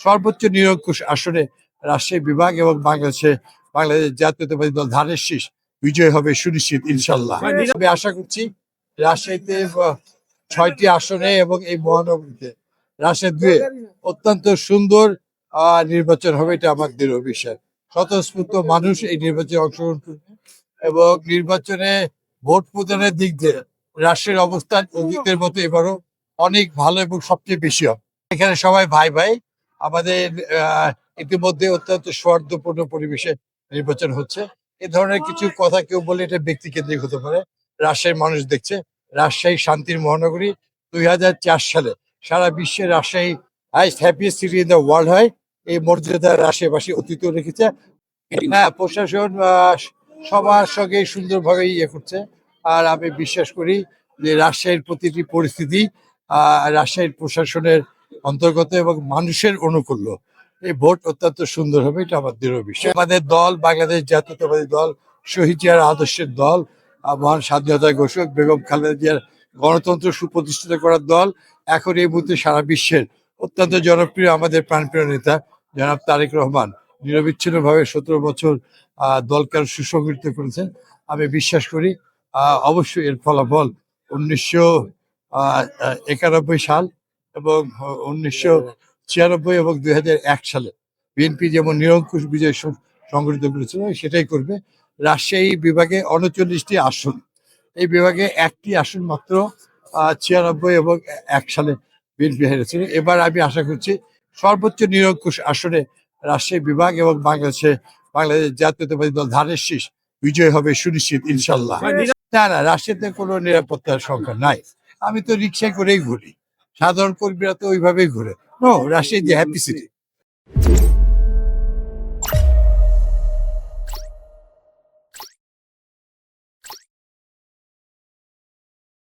সর্বোচ্চ নিরঙ্কুশ আসনে রাজশাহী বিভাগ এবং বাংলাদেশে বাংলাদেশ জাতীয়তাবাদী দল ধানের শীষ বিজয় হবে সুনিশ্চিত ইনশাল্লাহ আমি আশা করছি রাজশাহীতে ছয়টি আসনে এবং এই মহানগরীতে রাজশাহী দুয়ে অত্যন্ত সুন্দর নির্বাচন হবে এটা আমার দৃঢ় বিশ্বাস স্বতঃস্ফূর্ত মানুষ এই নির্বাচনে অংশগ্রহণ করবে এবং নির্বাচনে ভোট প্রদানের দিক দিয়ে রাষ্ট্রের অবস্থান অতীতের মতো এবারও অনেক ভালো এবং সবচেয়ে বেশি হবে। এখানে সবাই ভাই ভাই আমাদের ইতিমধ্যে অত্যন্ত সৌহার্দ্যপূর্ণ পরিবেশে নির্বাচন হচ্ছে। এ ধরনের কিছু কথা কেউ বলে এটা ব্যক্তিকেন্দ্রিক হতে পারে। রাজশাহীর মানুষ দেখছে রাজশাহী শান্তির মহানগরী দুই হাজার চার সালে সারা বিশ্বে Rajshahi highest happiest city in the world হয়। এই মর্যাদা রাজশাহীবাসী অতীত রেখেছে। হ্যাঁ প্রশাসন সবার সঙ্গে সুন্দরভাবে ইয়ে করছে। আর আমি বিশ্বাস করি যে রাজশাহীর প্রতিটি পরিস্থিতি আহ, রাজশাহীর প্রশাসনের অন্তর্গত এবং মানুষের অনুকূল্য। এই ভোট অত্যন্ত সুন্দর হবে, এটা আমার দৃঢ় বিশ্বাস। আমাদের দল, বাংলাদেশ জাতীয়তাবাদী দল, শহীদ জিয়ার আদর্শের দল মহান স্বাধীনতা ঘোষক বেগম খালেদা জিয়ার গণতন্ত্র সুপ্রতিষ্ঠিত করার দল, এখন এই মুহূর্তে সারা বিশ্বের অত্যন্ত জনপ্রিয় আমাদের প্রাণপ্রিয় নেতা, জনাব তারেক রহমান। নিরবিচ্ছিন্নভাবে সতেরো বছর দলকে সুসংগঠিত করেছেন। আমি বিশ্বাস করি অবশ্যই এর ফলাফল উনিশশো একানব্বই সাল এবং উনিশশো ছিয়ানব্বই এবং দুই হাজার এক সালে বিএনপি যেমন নিরঙ্কুশ বিজয় সংগঠিত করেছিল সেটাই করবে। রাজশাহী বিভাগে উনচল্লিশটি আসন। এই বিভাগে একটি আসন মাত্র আহ, ছিয়ানব্বই এবং এক সালে বিএনপি হেরেছিল। এবার আমি আশা করছি সর্বোচ্চ নিরঙ্কুশ আসনে রাজশাহী বিভাগ এবং বাংলাদেশে বাংলাদেশ জাতীয়তাবাদী দল ধানের শীষ বিজয় হবে সুনিশ্চিত ইনশাল্লাহ না না রাজশাহীতে কোনো নিরাপত্তার সংখ্যা নাই। আমি তো রিক্সায় করেই ঘুরি। সাধারণ কর্মীরা তো ওইভাবেই ঘুরে। নো রাজশাহী যে হ্যাপি সিটি